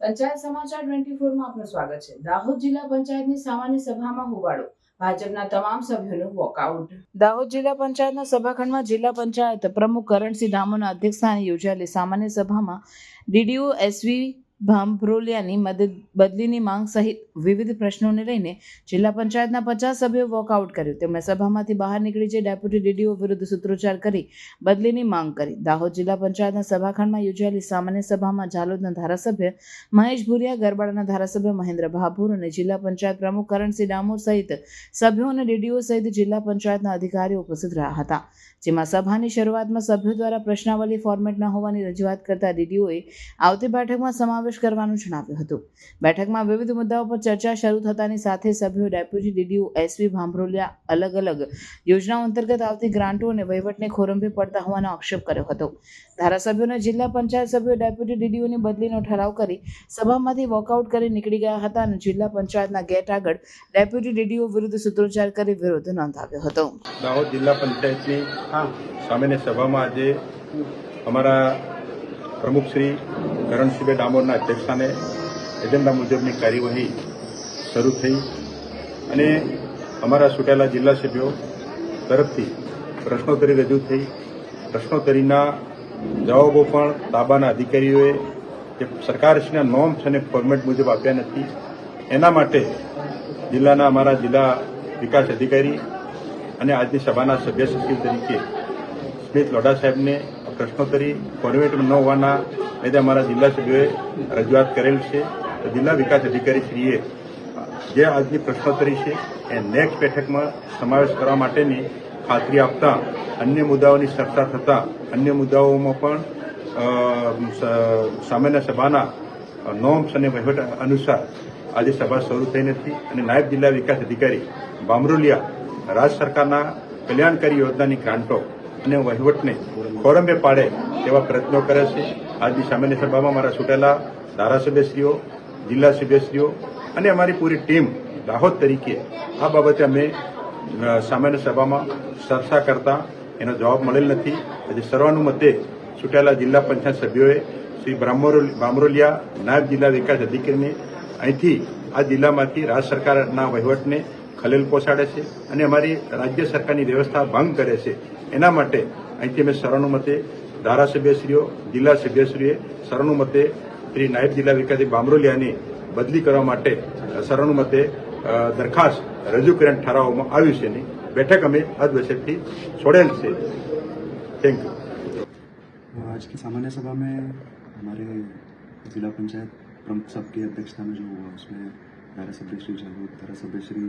પંચાયત સમાચાર ટ્વેન્ટી ફોરમાં આપનું સ્વાગત છે. દાહોદ જિલ્લા પંચાયતની સામાન્ય સભામાં હોબાળો ભાજપના તમામ સભ્યોનું વોકઆઉટ. દાહોદ જિલ્લા પંચાયતના સભાખંડમાં જિલ્લા પંચાયત પ્રમુખ કરણસિંહ ધામોના અધ્યક્ષસ્થાને યોજાયેલી સામાન્ય સભામાં ડીડીઓ એસવી ભાંભરોલિયાની મદદ બદલીની માંગ સહિત વિવિધ પ્રશ્નોને લઈને જિલ્લા પંચાયતના પચાસ સભ્યોએ વોકઆઉટ કર્યું. તેમણે સભામાંથી બહાર નીકળી જઈ ડેપ્યુટી ડીડીઓ વિરુદ્ધ સૂત્રોચ્ચાર કરી, બદલીની માંગ કરી. દાહોદ જિલ્લા પંચાયતના સભાખંડમાં યોજાયેલી સામાન્ય સભામાં જાલોદના ધારાસભ્ય મહેશ ભુરિયા, ગરબાડાના ધારાસભ્ય મહેન્દ્ર ભાભુર અને જિલ્લા પંચાયત પ્રમુખ કરણસિંહ ડામોર સહિત સભ્યો અને ડીડીઓ સહિત જિલ્લા પંચાયતના અધિકારીઓ ઉપસ્થિત રહ્યા હતા. જેમાં સભાની શરૂઆતમાં સભ્યો દ્વારા પ્રશ્નાવલી ફોર્મેટ ન હોવાની રજૂઆત કરતા ડીડીઓએ આવતી બેઠકમાં સમાવેશ કરવાનું જણાવ્યું હતું. બેઠકમાં વિવિધ મુદ્દાઓ પર ચર્ચા શરૂ થતાની સાથે સભ્યો ડેપ્યુટી ડીડીઓ એસવી ભાંભરોલિયા અલગ અલગ યોજનાઓ અંતર્ગત આવતી ગ્રાન્ટો અને વહીવટને ખોરંભી પડતા હોવાનો આક્ષેપ કર્યો હતો. ધારાસભ્યોને જિલ્લા પંચાયત સભ્યો ડેપ્યુટી ડીડીઓની બદલીનો ઠરાવ કરી સભામાંથી વોકઆઉટ કરી નીકળી ગયા હતા અને જિલ્લા પંચાયતના ગેટ આગળ ડેપ્યુટી ડીડીઓ વિરુદ્ધ સૂત્રોચ્ચાર કરી વિરોધ નોંધાવ્યો હતો. દાહોદ જિલ્લા પંચાયતની સામેની સભામાં આજે અમારા પ્રમુખ શ્રી કરણસિંહભાઈ ડામોરના અધ્યક્ષસ્થાને એજન્ડા મુજબની કાર્યવાહી શરૂ થઈ અને અમારા ચૂંટાયેલા જિલ્લા સભ્યો તરફથી પ્રશ્નોત્તરી રજૂ થઈ. પ્રશ્નોત્તરીના જવાબો પણ તાબાના અધિકારીઓએ જે સરકારશ્રીના નોમ્સ અને ફોર્મેટ મુજબ આપ્યા નથી. એના માટે જિલ્લાના અમારા જિલ્લા વિકાસ અધિકારી અને આજની સભાના સભ્ય સચિવ તરીકે સ્મિત લોઢા સાહેબને પ્રશ્નોત્તરી ફોર્મેટમાં ન હોવાના લીધે અમારા જિલ્લા સભ્યોએ રજૂઆત કરેલ છે. તો જિલ્લા વિકાસ અધિકારી શ્રીએ જે આજની પ્રશ્નોત્તરી છે એ નેક્સ્ટ બેઠકમાં સમાવેશ કરવા માટેની ખાતરી આપતા, અન્ય મુદ્દાઓની ચર્ચા થતાં, અન્ય મુદ્દાઓમાં પણ સામાન્ય સભાના નોમ્સ અને વહીવટ અનુસાર આજે સભા શરૂ થઈ નથી અને નાયબ જિલ્લા વિકાસ અધિકારી બામરોલિયા રાજ્ય સરકારના કલ્યાણકારી યોજનાની ગ્રાન્ટો અને વહીવટને ખોરંબે પાડે તેવા પ્રયત્નો કરે છે. આજની સામાન્ય સભામાં મારા ચૂંટેલા ધારાસભ્યશ્રીઓ, જિલ્લા સભ્યશ્રીઓ અને અમારી પૂરી ટીમ દાહોદ તરીકે આ બાબતે અમે સામાન્ય સભામાં ચર્ચા કરતા એનો જવાબ મળેલ નથી. આજે સર્વાનુમતે ચૂંટાયેલા જિલ્લા પંચાયત સભ્યોએ શ્રી બામરોલિયા નાયબ જિલ્લા વિકાસ અધિકારીને અહીંથી આ જિલ્લામાંથી રાજ્ય સરકારના વહીવટને ખલેલ પહોંચાડે છે અને અમારી રાજ્ય સરકારની વ્યવસ્થા ભંગ કરે છે. એના માટે અહીંથી અમે સર્વાનુમતે ધારાસભ્યશ્રીઓ જિલ્લા સભ્યશ્રીએ સર્વાનુમતે શ્રી નાયબ જિલ્લા વિકાસ બામરોલિયાની બદલી કરવા માટે સર્વાનુમતે અ, દરખાસ્ત રજૂ કરીને ઠરાવવામાં આવ્યું છે નહીં બેઠક અમે અધવચ્ચેથી છોડેલ છે થેન્ક યુ आज की सामान्य सभा में हमारे जिला पंचायत प्रमुख सब की अध्यक्षता में जो हुआ उसमें धारा सभ्य श्री जागरूक धारा सभ्य श्री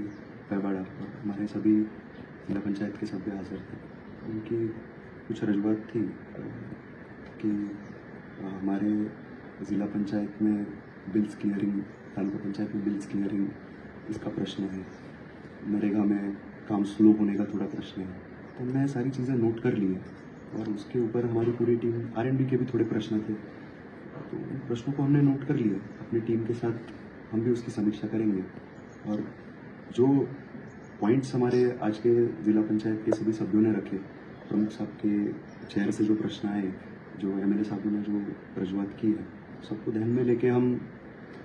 गड़बड़ा और हमारे सभी जिला पंचायत के सभ्य हाजिर थे उनकी कुछ रजूआत थी कि हमारे जिला पंचायत में बिल्स क्लियरिंग, तालुका पंचायत में बिल्स क्लियरिंग इसका प्रश्न है। नरेगा में काम स्लो होने का थोड़ा प्रश्न है। तो हमने सारी चीज़ें नोट कर ली है और उसके ऊपर हमारी पूरी टीम आर के भी थोड़े प्रश्न थे। तो उन प्रश्नों को हमने नोट कर लिया। अपनी टीम के साथ हम भी उसकी समीक्षा करेंगे। और जो पॉइंट्स हमारे आज के जिला पंचायत के सभी सभ्यों ने रखे। प्रमुख साहब के चेहरे से जो प्रश्न आए जो एम एल साहबों ने जो रजुआत की है सबको ध्यान में लेके हम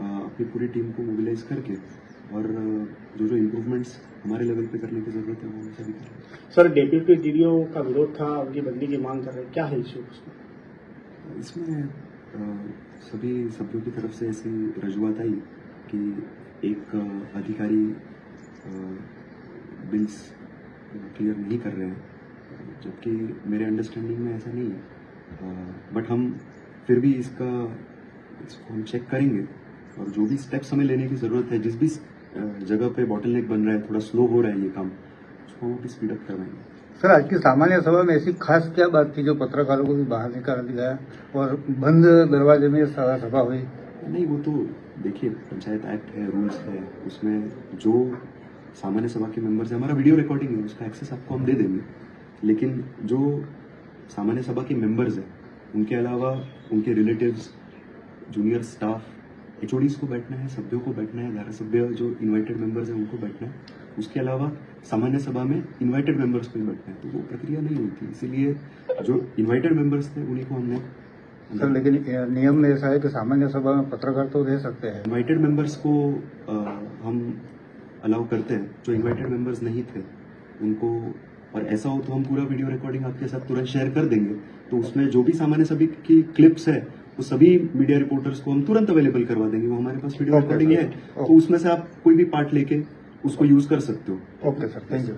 अपनी पूरी टीम को मोबिलाइज करके और जो जो इम्प्रूवमेंट्स हमारे लेवल पे करने की ज़रूरत है वो हम सभी करें सर डेप्यूटी डीडीओ का विरोध था उनकी बदली की मांग कर रहे हैं क्या है इशू उसमें? इसमें सभी सभ्यों की तरफ़ से ऐसी रजुआत आई कि एक अधिकारी बिल्स क्लियर नहीं कर रहे हैं। जबकि मेरे अंडरस्टैंडिंग में ऐसा नहीं है। बट हम फिर भी इसका इसको हम चेक करेंगे। और जो भी स्टेप्स हमें लेने की ज़रूरत है जिस भी जगह पे बॉटल नेक बन रहा है थोड़ा स्लो हो रहा है ये काम उसको हम अभी स्पीड अप करवाएँगे सर आज की सामान्य सभा में ऐसी खास क्या बात थी जो पत्रकारों को भी बाहर निकाल दिया और बंद दरवाजे में सभा हुई? नहीं वो तो देखिए पंचायत एक्ट है रूल्स है उसमें जो सामान्य सभा के मेंबर्स है हमारा वीडियो रिकॉर्डिंग है उसका एक्सेस आपको हम दे देंगे। लेकिन जो सामान्य सभा के मेंबर्स हैं उनके अलावा उनके रिलेटिव्स जूनियर स्टाफ एच को बैठना है सभ्यों को बैठना है धारा सभ्य जो इन्वाइटेड मेंबर्स हैं उनको बैठना है। उसके अलावा सामान्य सभा में इन्वाइटेड मेंबर्स को ही बैठना है। तो वो प्रक्रिया नहीं होती इसीलिए जो इन्वाइटेड मेंबर्स थे उन्हीं को हमने सर लेकिन नियम में ऐसा है कि सामान्य सभा में पत्रकार तो रह सकते हैं। इन्वाइटेड मेंबर्स को अ, हम अलाउ करते हैं जो इन्वाइटेड मेंबर्स नहीं थे उनको और ऐसा हो तो हम पूरा वीडियो रिकॉर्डिंग आपके साथ तुरंत शेयर कर देंगे। तो उसमें जो भी सामान्य सभी की क्लिप्स है वो सभी मीडिया रिपोर्टर्स को हम तुरंत अवेलेबल करवा देंगे। वो हमारे पास वीडियो रिकॉर्डिंग है तो उसमें से आप कोई भी पार्ट लेके उसको यूज़ कर सकते हो। Okay sir thank you.